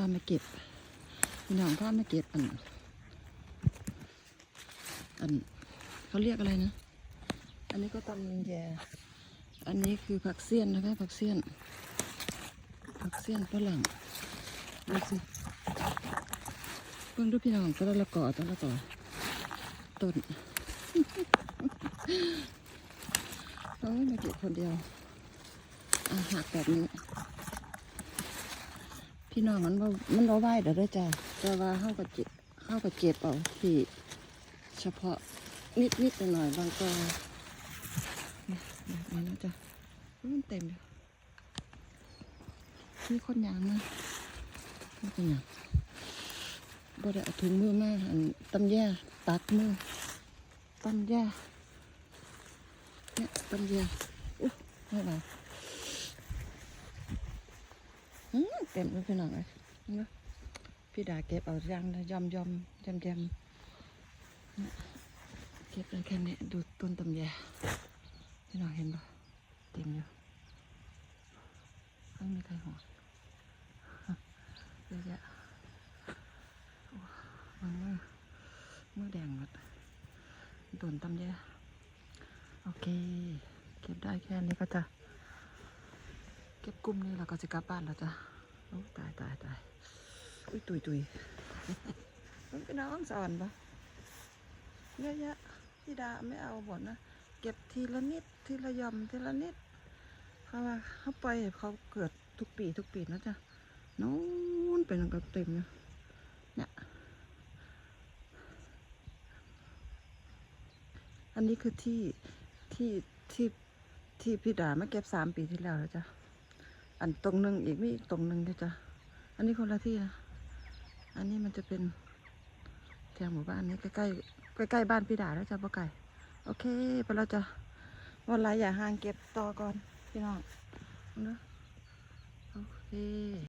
ามาเก็บพี่น้องพามาเก็บอัน อันเขาเรียกอะไรนะ อันนี้ก็ตำแยอันนี้คือผักเสี้ยนนะคะผักเสี้ยน ผักเสี้ยนฝรั่งดูสิเพิ่งดูพี่น้องตะละกอตะละกอต้นโอ้ยมาเก็บคนเดียวอาหักแบบนี้ พี่น้องมันว่ามันว่ไหวเดี๋ยวได้อจ้ะแต่ว่าเข้ากับเก็บเข้ากับเก็บเอาที่เฉพาะนิดนิดหน่อยบางก็นี่แบบนี้นะจ๊ะมันเต็มเลยมีคนยางมาไม่เป็นยังบ่ได้เอาถุงมือมาอันตำแย่ตัดมือตำแย่เนี่ยตำแย่อุ๊ยไม่ไหว อืม เต็มเลยพี่น้องเลยพี่ดาเก็บเอาย่างนะยอมยอมยำยำเนี่ยเก็บได้แค่นี้ดูต้นตำแยพี่น้องเห็นปะเต็มอยู่ไม่มีใครหัวเยอะแยะโอ้มันมือมือแดงหมดต้นตำแยโอเค เก็บได้แค่นี้ก็จะ เก็บกลุ่มนี้เราก็จะกลับบ้านแล้วจ้ะ ตายตายตายอุ้ยตุยตุยมันเป็นน้องสอนปะเยอะแยะพี่ดาไม่เอาหมดนะ เก็บทีละนิดทีละหยอมทีละนิดเพราว่าเขาปเขาเกิดทุกปีทุกปีนะจ๊ะนู้นเป็นกับเต็มอยู่ยเนี่ยอันนี้คือที่ที่ที่ที่พี่ดามาเก็บสามปีที่แล้วแล้วจ้ะ อันตรงหนึ่งอีกไม่อีกตรงหนึ่งด้วยจ้ะอันนี้คนละที่นะอันนี้มันจะเป็นแถวหมู่บ้านนี้ใกล้ใกล้ใกล้บ้านพี่ดาแล้วจ้ะป้าไก่โอเคไปแล้วจ้ะวันไรอย่าห่างเก็บต่อก่อนพี่น้องนะโอเค